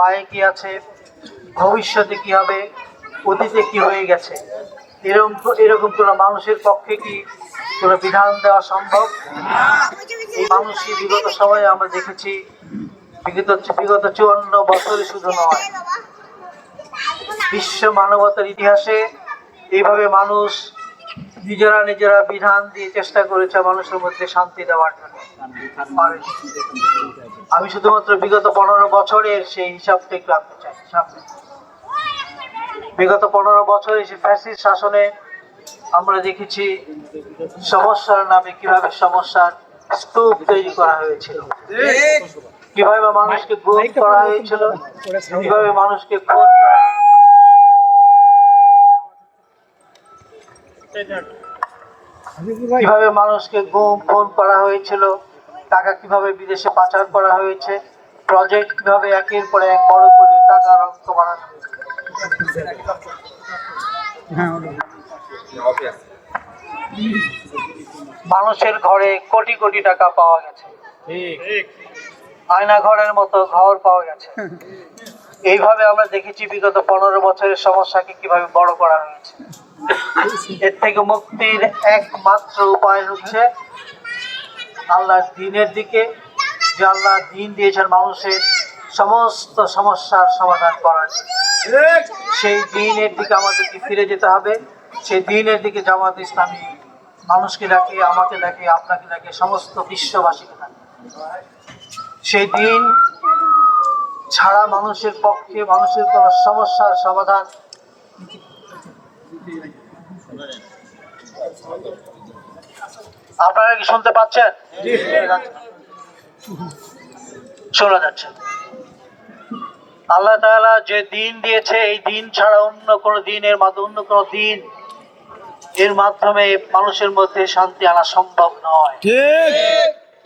পায়ে কি আছে? ভবিষ্যতে কি হবে? অতীতে কি হয়ে গেছে? এরকম এরকম কোনো মানুষের পক্ষে কি কোনো বিধান দেওয়া সম্ভব? এই মানুষই বিগত সময়ে আমরা দেখেছি, বিগত বিগত চুয়ান্ন বছরে শুধু নয়। বিশ্ব মানবতার ইতিহাসে এইভাবে মানুষ নিজেরা নিজেরা বিধান দিয়ে চেষ্টা করেছে মানুষের মধ্যে শান্তি দেওয়ার জন্য। আমি শুধুমাত্র বিগত পনেরো বছরের সেই হিসাবটা একটু আনতে চাই বিগত পনেরো বছরে সে ফ্যাসিস শাসনে আমরা দেখেছি সমস্যার নামে কীভাবে সমস্যার স্তূপ তৈরি করা হয়েছিল। কীভাবে মানুষকে গুম করা হয়েছিল, কীভাবে মানুষকে করা কীভাবে মানুষকে গুম খুন করা হয়েছিল টাকা কীভাবে বিদেশে পাচার করা হয়েছে প্রজেক্ট কীভাবে একের পর এক বড় করে টাকার অঙ্ক বাড়ানো মানুষের ঘরে কোটি কোটি টাকা পাওয়া গেছে। আয়না ঘরের মতো ঘর পাওয়া গেছে। এইভাবে আমরা দেখেছি বিগত পনেরো বছরের সমস্যাকে কীভাবে বড় করা হয়েছে। এর থেকে মুক্তির একমাত্র উপায় হচ্ছে আল্লাহর দিনের দিকে, যে আল্লাহ দিন দিয়েছেন মানুষের সমস্ত সমস্যার সমাধান করার সেই দিনের দিকে আমাদেরকে ফিরে যেতে হবে, সেই দিনের দিকে জামাত ইসলামী মানুষকে ডাকে, আমাকে ডাকে, আপনাকে ডাকে, সমস্ত বিশ্ববাসীকে ডাকে। সেই দিন ছাড়া মানুষের পক্ষে মানুষের কোনো সমস্যার সমাধান। আপনারা কি শুনতে পাচ্ছেন? শোনা যাচ্ছে। আল্লাহ তাআলা যে দিন দিয়েছে এই দিন ছাড়া অন্য কোনো দিনের মাধ্যমে অন্য কোনো দিন এর মাধ্যমে মানুষের মধ্যে শান্তি আনা সম্ভব নয়।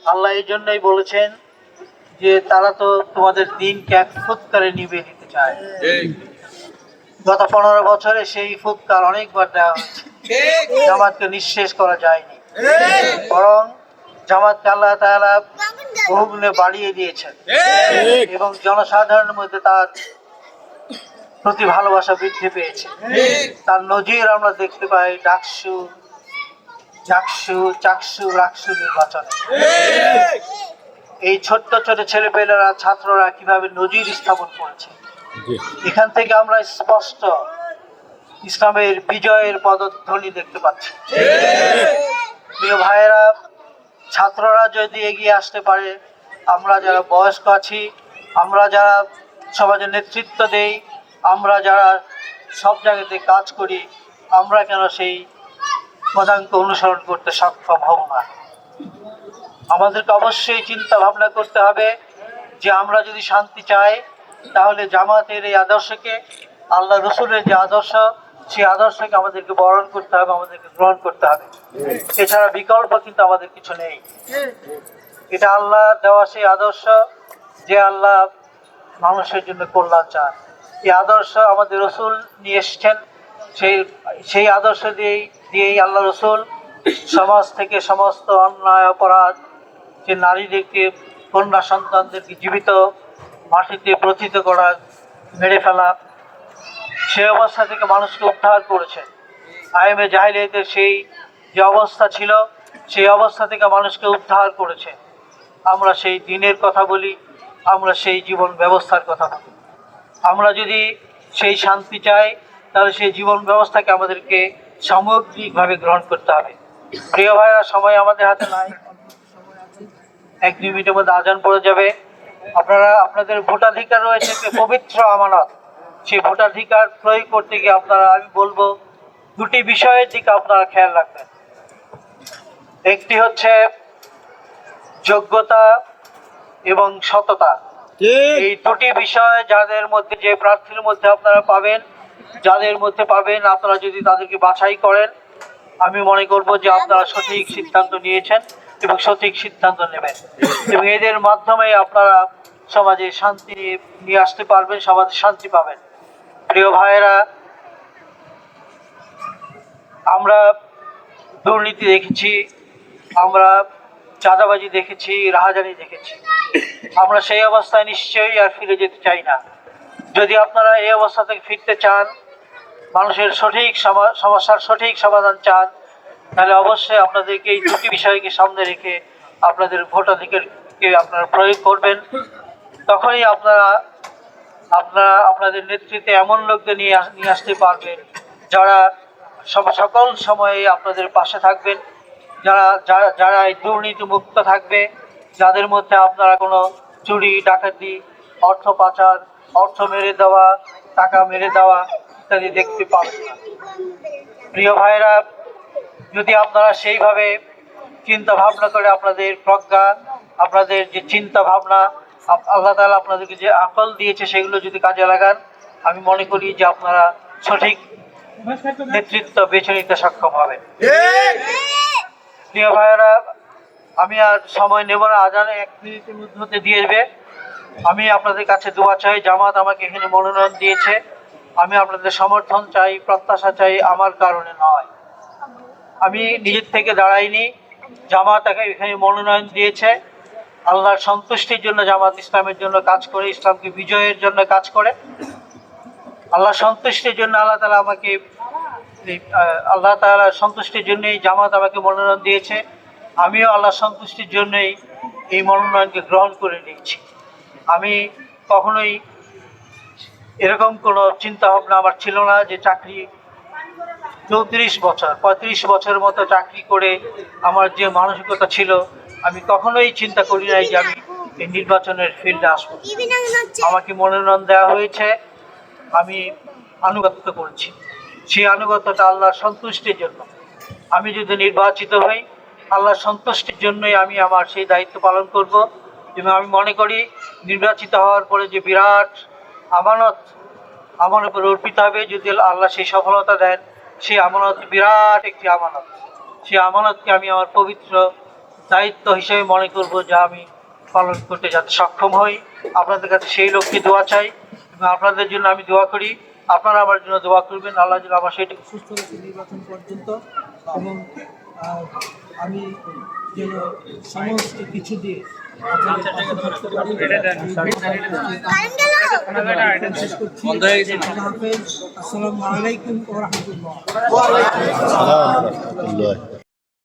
আল্লাহ এই জন্যই বলেছেন যে তারা তো তোমাদের দিনকে এক ফুৎকারে নিবে নিতে চায়। গত পনেরো বছরে সেই ফুৎকার অনেকবার দেওয়া হয়েছে। জামাতকে নিঃশেষ করা যায়নি। বরং জামাতকে আল্লাহ তাআলা বহুগুণে বাড়িয়ে দিয়েছেন। এবং জনসাধারণের মধ্যে তার প্রতি ভালোবাসা বৃদ্ধি পেয়েছে। তার নজির আমরা দেখতে পাই ডাকসু চাকসু চাকসু রাকসু নির্বাচনে। এই ছোট্ট ছোট ছেলেপেলেরা ছাত্ররা কীভাবে নজির স্থাপন করেছে? এখান থেকে আমরা স্পষ্ট ইসলামের বিজয়ের পদধ্বনি দেখতে পাচ্ছি। প্রিয় ভাইয়েরা ছাত্ররা যদি এগিয়ে আসতে পারে আমরা যারা বয়স্ক আছি আমরা যারা সমাজের নেতৃত্ব দেই আমরা যারা সব জায়গাতে কাজ করি আমরা কেন সেই পদাঙ্ক অনুসরণ করতে সক্ষম হব না? আমাদেরকে অবশ্যই চিন্তা ভাবনা করতে হবে যে আমরা যদি শান্তি চাই, তাহলে জামাতের এই আদর্শকে, আল্লাহ রসুলের যে আদর্শ, সেই আদর্শকে আমাদেরকে বরণ করতে হবে, আমাদেরকে গ্রহণ করতে হবে। এছাড়া বিকল্প কিন্তু আমাদের কিছু নেই। এটা আল্লাহ দেওয়া সেই আদর্শ যে আল্লাহ মানুষের জন্য কল্যাণ চান। এই আদর্শ আমাদের রসুল নিয়ে এসছেন। সেই সেই আদর্শ দিয়েই দিয়েই আল্লাহ রসুল সমাজ থেকে সমস্ত অন্যায়, অপরাধ যে নারীদেরকে কন্যা সন্তানদেরকে জীবিত মাটিতে প্রথিত করা, মেরে ফেলা সেই অবস্থা থেকে মানুষকে উদ্ধার করেছেন আইএমএ জাহিলিয়াতের সেই যে অবস্থা ছিল, সেই অবস্থা থেকে মানুষকে উদ্ধার করেছে। আমরা সেই দিনের কথা বলি, আমরা সেই জীবন ব্যবস্থার কথা বলি। আমরা যদি সেই শান্তি চাই, তাহলে সেই জীবন ব্যবস্থাকে আমাদেরকে সামগ্রিকভাবে গ্রহণ করতে হবে। প্রিয় ভাইরা, সময় আমাদের হাতে নাই। এক দুই মিনিটের মধ্যে আজান পড়ে যাবে। আপনারা আপনাদের ভোটাধিকার রয়েছে পবিত্র আমানত। সেই ভোটাধিকার প্রয়োগ করতে গিয়ে আপনারা আমি বলব দুটি বিষয়ের দিকে আপনারা খেয়াল রাখবেন। একটি হচ্ছে যোগ্যতা এবং সততা। এই দুটি বিষয় যাদের মধ্যে যে প্রার্থীর মধ্যে আপনারা পাবেন যাদের মধ্যে পাবেন আপনারা যদি তাদেরকে বাছাই করেন আমি মনে করব যে আপনারা সঠিক সিদ্ধান্ত নিয়েছেন। এবং সঠিক সিদ্ধান্ত নেবেন। এবং এদের মাধ্যমে আপনারা সমাজে শান্তি নিয়ে আসতে পারবেন, সমাজে শান্তি পাবেন। প্রিয় ভাইয়েরা, আমরা দুর্নীতি দেখেছি, আমরা চাঁদাবাজি দেখেছি, রাহাজানি দেখেছি। আমরা সেই অবস্থায় নিশ্চয়ই আর ফিরে যেতে চাই না। যদি আপনারা এই অবস্থা থেকে ফিরতে চান, মানুষের সঠিক সমা- সমস্যার সঠিক সমাধান চান তাহলে অবশ্যই আপনাদেরকে এই দুটি বিষয়কে সামনে রেখে আপনাদের ভোটাধিকারকে আপনারা প্রয়োগ করবেন। তখনই আপনারা আপনারা, আপনাদের নেতৃত্বে এমন লোকদের নিয়ে নিয়ে আসতে পারবেন যারা সকল সময়ে আপনাদের পাশে থাকবেন, যারা যারা যারা এই দুর্নীতি মুক্ত থাকবে, যাদের মধ্যে আপনারা কোনো চুরি, ডাকাতি, অর্থ পাচার, অর্থ মেরে দেওয়া, টাকা মেরে দেওয়া ইত্যাদি দেখতে পাবেন প্রিয় ভাইরা যদি আপনারা সেইভাবে চিন্তা ভাবনা করে আপনাদের প্রজ্ঞা আপনাদের যে চিন্তা ভাবনা আল্লাহ তাআলা আপনাদেরকে যে আকল দিয়েছে সেগুলো যদি কাজে লাগান, আমি মনে করি যে আপনারা সঠিক নেতৃত্ব বেছে নিতে সক্ষম হবেন। প্রিয় ভাইয়েরা, আমি আর সময় নেব না, আজানে এক মিনিটের মধ্যে দিয়ে দেবে। আমি আপনাদের কাছে দোয়া চাই, জামাত আমাকে এখানে মনোনয়ন দিয়েছে। আমি আপনাদের সমর্থন চাই, প্রত্যাশা চাই, আমার কারণে নয়। আমি নিজের থেকে দাঁড়াইনি। জামাত এখানে মনোনয়ন দিয়েছে। আল্লাহর সন্তুষ্টির জন্য জামাত ইসলামের জন্য কাজ করে, ইসলামকে বিজয়ের জন্য কাজ করে। আল্লাহ সন্তুষ্টির জন্য আল্লাহ তালা আমাকে আল্লাহ তালার সন্তুষ্টির জন্যই জামাত আমাকে মনোনয়ন দিয়েছে। আমিও আল্লাহ সন্তুষ্টির জন্যই এই মনোনয়নকে গ্রহণ করে নিয়েছি। আমি কখনোই এরকম কোনো চিন্তা ভাবনা আমার ছিল না যে চাকরি চৌত্রিশ বছর, পঁয়ত্রিশ বছর মতো চাকরি করে আমার যে মানসিকতা ছিল, আমি কখনোই চিন্তা করি নাই যে আমি এই নির্বাচনের ফিল্ডে আসব। আমাকে মনোনয়ন দেওয়া হয়েছে, আমি আনুগত্য করছি। সেই আনুগত্যটা আল্লাহর সন্তুষ্টির জন্য। আমি যদি নির্বাচিত হই, আল্লাহর সন্তুষ্টির জন্যই আমি আমার সেই দায়িত্ব পালন করব এবং আমি মনে করি নির্বাচিত হওয়ার পরে যে বিরাট আমানত আমার উপর অর্পিত হবে, যদি আল্লাহ সেই সফলতা দেন সেই আমানত, বিরাট একটি আমানত। সেই আমানতকে আমি আমার পবিত্র দায়িত্ব হিসেবে মনে করব যা আমি পালন করতে যাতে সক্ষম হই। আপনাদের কাছে সেই লক্ষ্যে দোয়া চাই এবং আপনাদের জন্য আমি দোয়া করি। আপনারা আমার জন্য দোয়া করবেন। আল্লাহ আমার সেইটাকে সুস্থ নির্বাচন পর্যন্ত এবং আমি যেন সমস্ত কিছু দিয়ে। আসসালামু আলাইকুম রহমতুল্লাহ